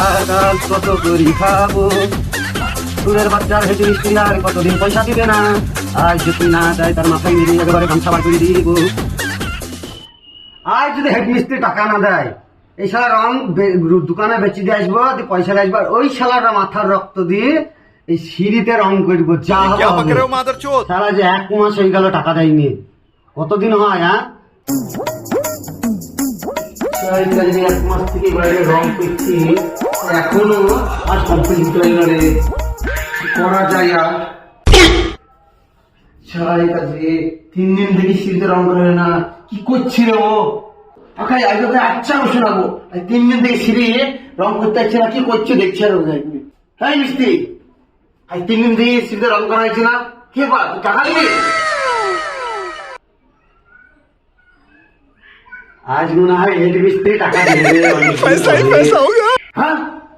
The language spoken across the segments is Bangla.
হারাল কত করি খাব। বাচ্চার হেঁটে আর কতদিন পয়সা দিবে না? আজ যদি না তার মাথায় মেরে করে দিব। যদি হেডমিস্ত্রি টাকা না দেয় এই শালা রং দোকানে বেচি দিয়ে আসব পয়সা আসব ওই শালারা মাথার রক্ত দিয়ে এই সিঁড়িতে রং করব যা হবে। যে এক মাস হয়ে গেল টাকা দেয়নি। কতদিন হয় হ্যাঁ? এক মাস থেকে রং করছি এখনও আর কমপ্লিট হয়ে গেলে করা যায় আর। সারাই কাজে তিন দিন থেকে শীতের রং করে না কি করছি ও আকাই আজ তো আচ্ছা শোনাবো তিন দিন থেকে সিঁড়ি রং করতে আসছে না কি করছে দেখছি আর হ্যাঁ মিস্ত্রি আজ তিন দিন থেকে সিঁড়িতে রং করা হয়েছে না কে বা টাকা নিবি? আজ মনে হয় হেড মিস্ত্রি টাকা দিয়ে হ্যাঁ?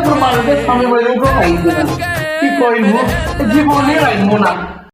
মারছি মানুষের সামনে বলে কি করব জীবনে রাখব না।